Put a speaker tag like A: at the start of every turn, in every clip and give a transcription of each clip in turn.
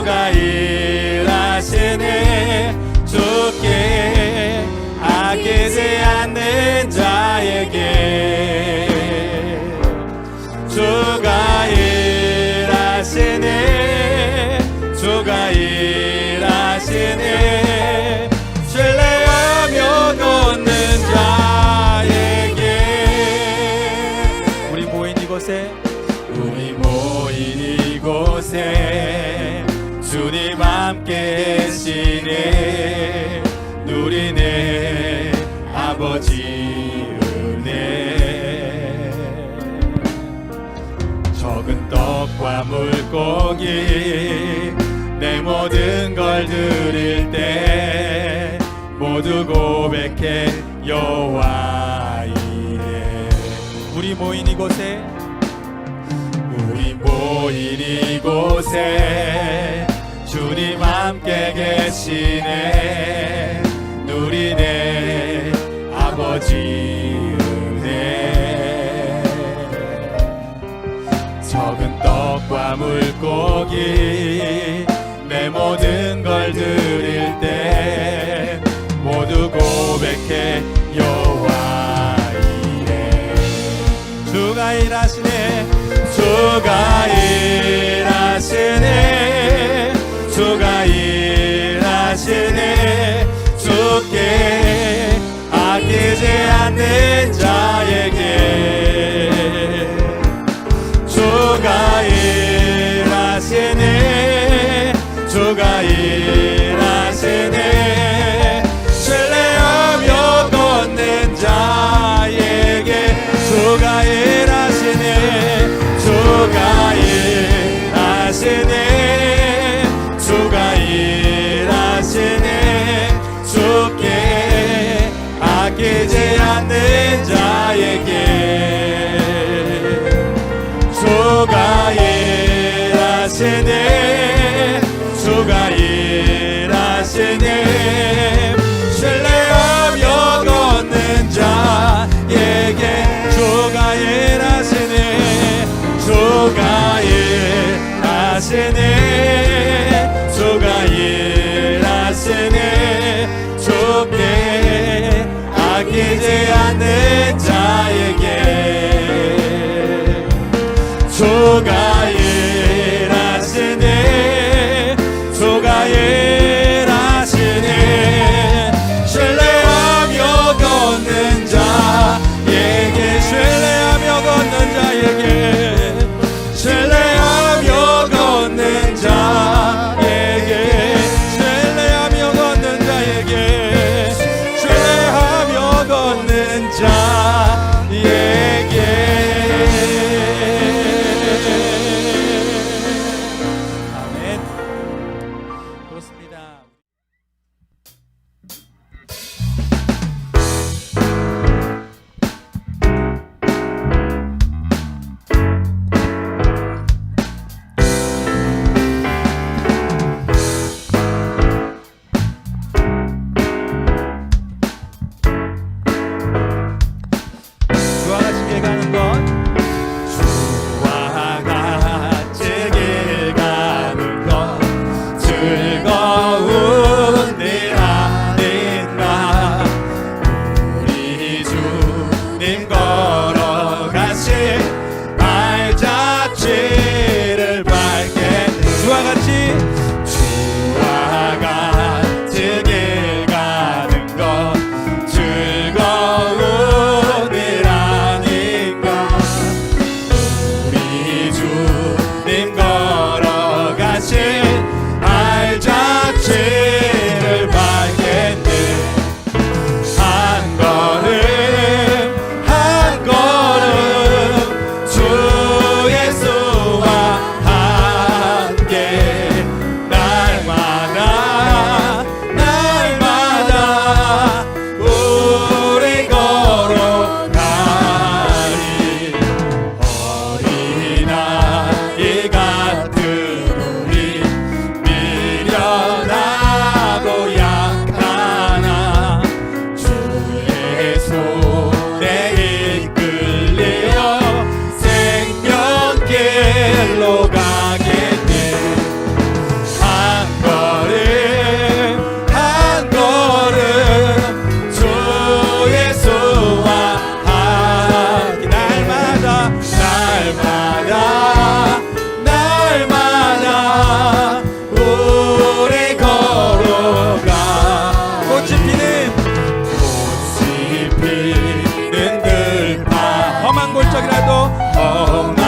A: 주가 일하시는 날 들일 때 모두 고백해 여호와이네. 우리 모인 이곳에 우리 모인 이곳에 주님 함께 계시네. 누리네 아버지 은혜. 적은 떡과 물고기 모든 걸 드릴 때 모두 고백해 여호와 이래 주가 일하시네? 주가 일하시네? 주가 일하시네? 주께 아끼지 않는 자의 de seni. 우리는 늘다 아, 험한 골짜기라도 험한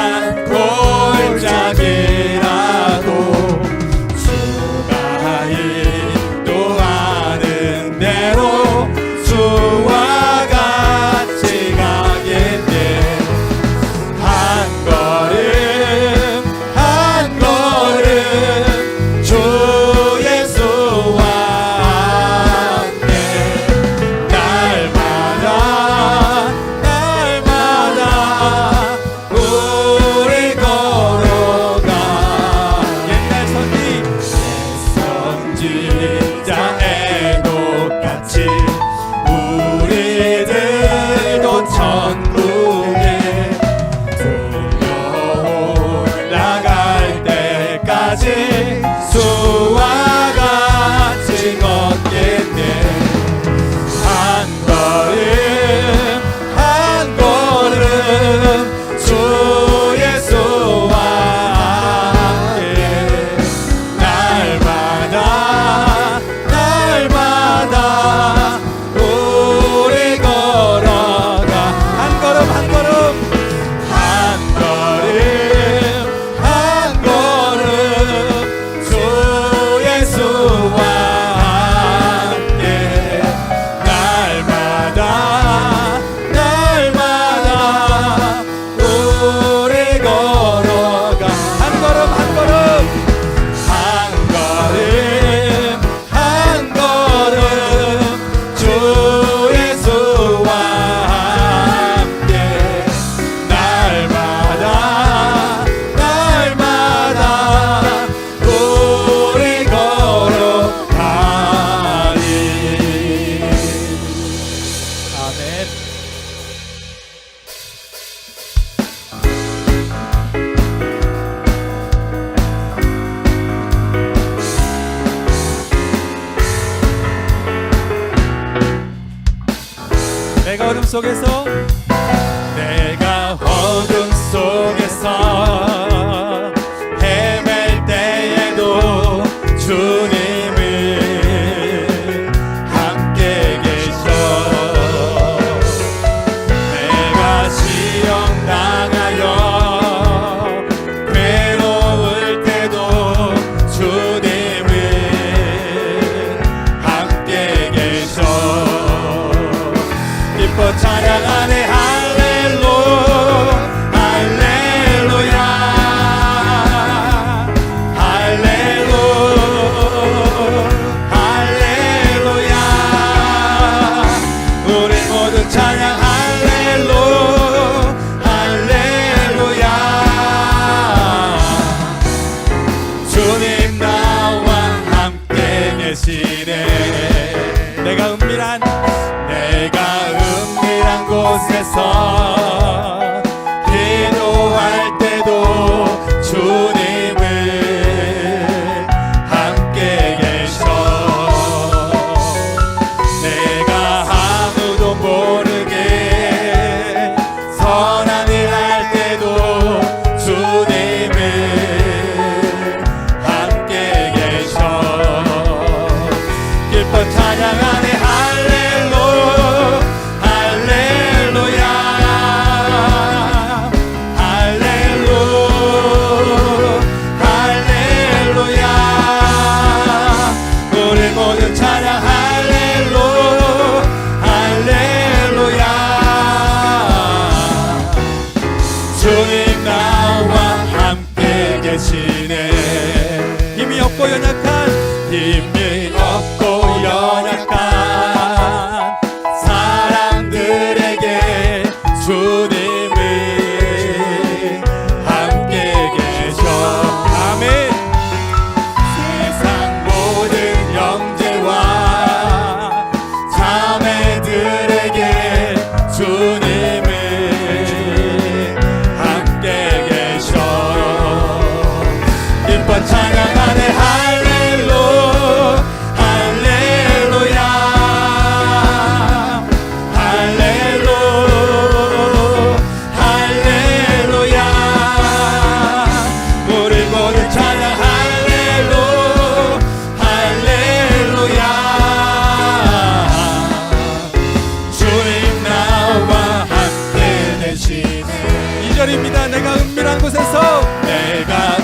A: 내가 은밀한 곳에서 내가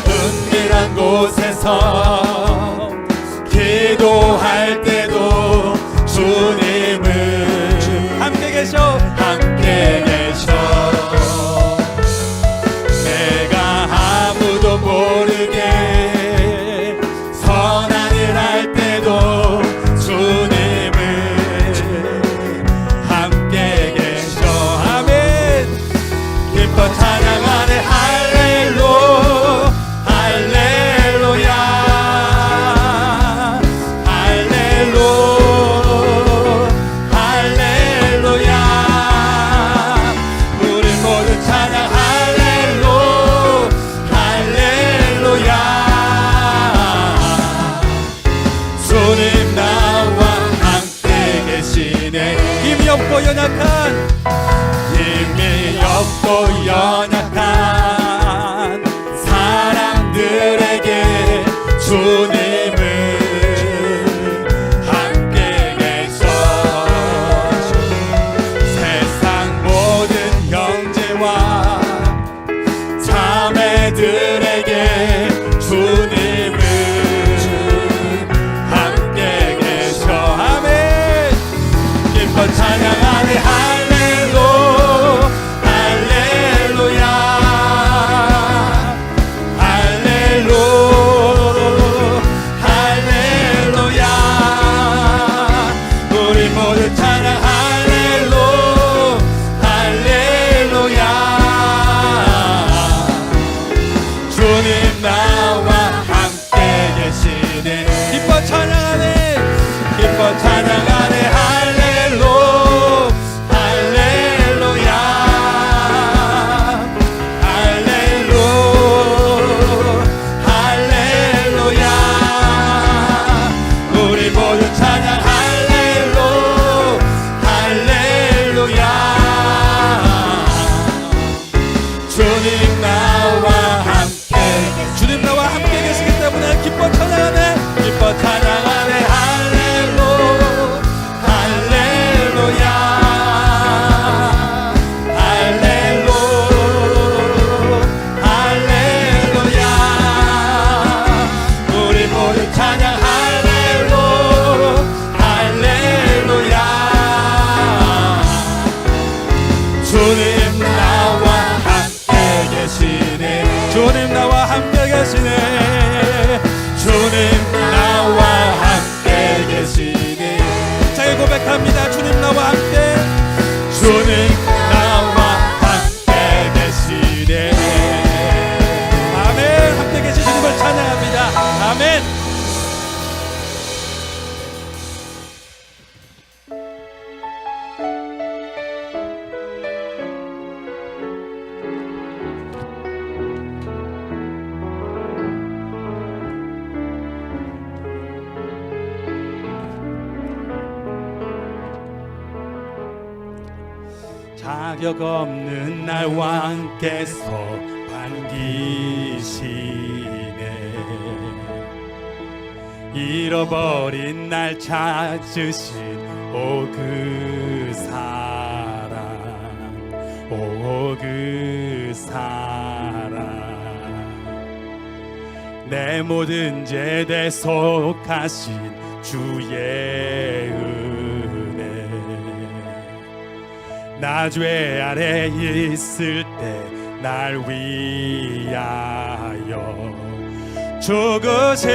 A: то я 가격 없는 날 왕께서 반기시네. 잃어버린 날 찾으신 오 그 사랑 오 그 사랑. 내 모든 죄 대속하신 주의 은 나 죄 아래 있을 때 날 위하여. 죽으신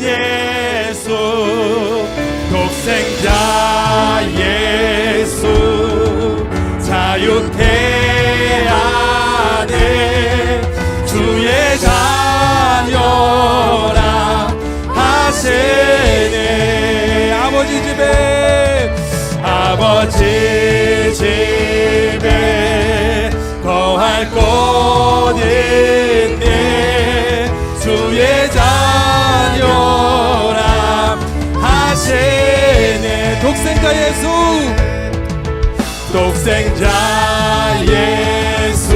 A: 예수 독생자 예수 자유케 안에 주의 자녀라 하시네. 아버지 집에 아버지 집에 거할 곳 있네 주의 자녀라 하시네. 독생자 예수. 독생자 예수.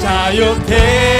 A: 자유케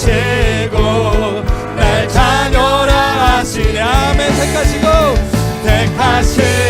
A: 세고 날 자녀라 하시네. 아멘. 택하시고 택하시고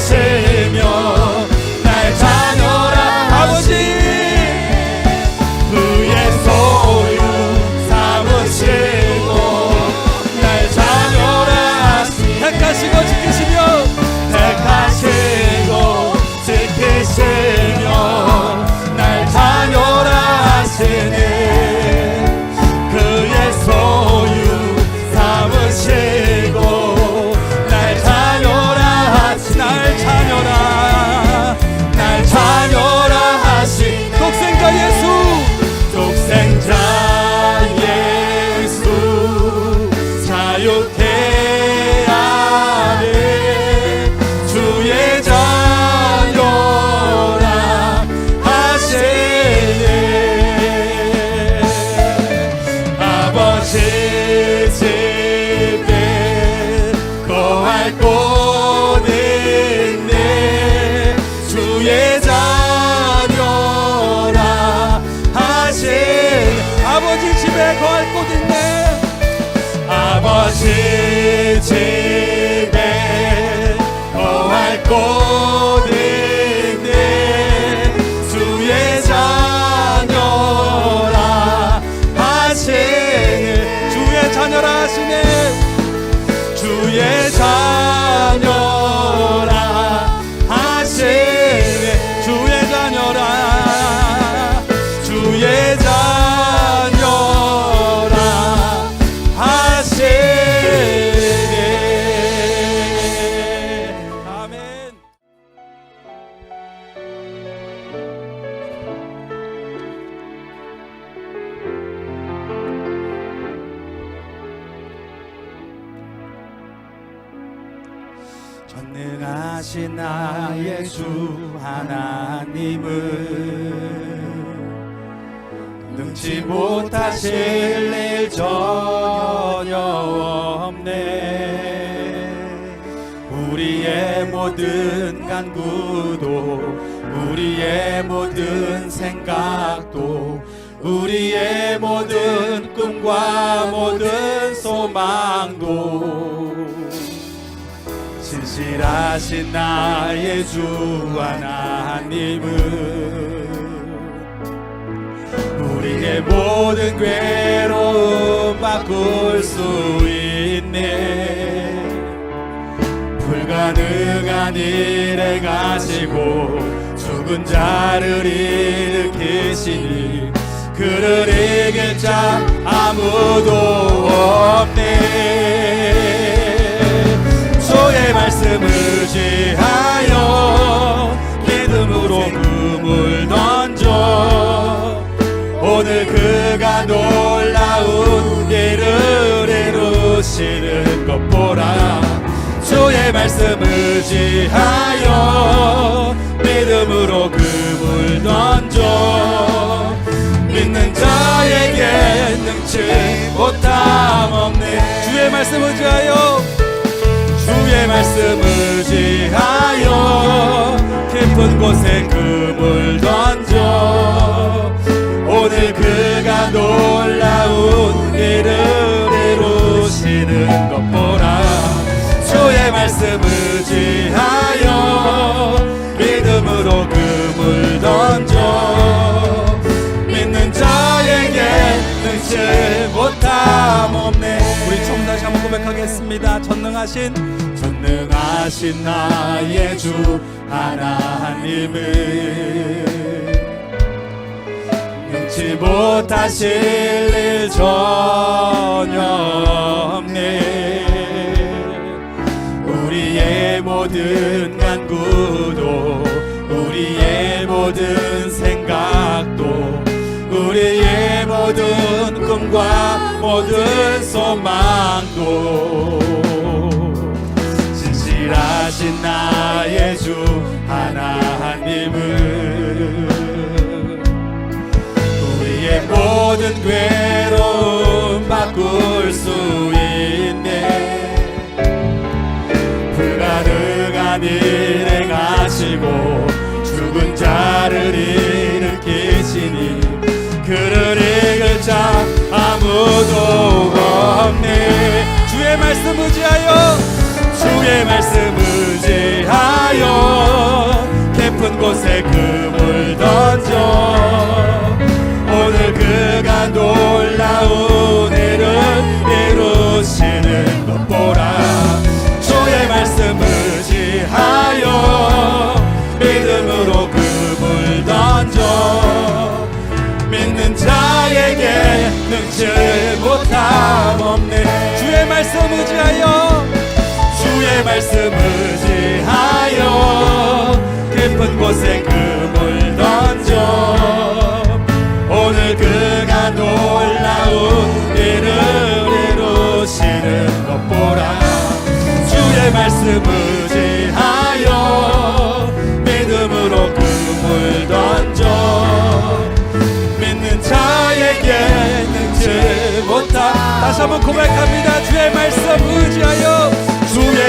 A: say 하실 일 전혀 없네. 우리의 모든 간구도 우리의 모든 생각도 우리의 모든 꿈과 모든 소망도 진실하신 나의 주 하나님은 모든 괴로움 바꿀 수 있네. 불가능한 일에 가시고 죽은 자를 일으키시니 그를 이길 자 아무도 없네. 주의 말씀 의지하여 믿음으로 금을 던져 오늘 그가 놀라운 일을 이루시는 것 보라 주의 말씀 의지하여 믿음으로 금을 던져 믿는 자에게 고백하겠습니다. 전능하신 전능하신 나의 주 하나님은 능치 못하실 일 전혀 없네. 우리의 모든 간구도 우리의 모든 생각도 우리의 모든 꿈과 모든 소망도 진실하신 나의 주 하나님은 우리의 모든 괴로움 바꿀 수 있네. 불가능한 일에 가시고 죽은 자를 일 자 아무도 없네. 주의 말씀 의지하여 주의 말씀 의지하여 깊은 곳에 금을 던져 말씀 의지하여 깊은 곳에 금을 던져. 오늘 그가 놀라운 일을 이루시는 것 보라. 주의 말씀 의지하여 믿음으로 금을 던져. 믿는 자에게 능치 못하 다시 한번 고백합니다. 주의 말씀 의지하여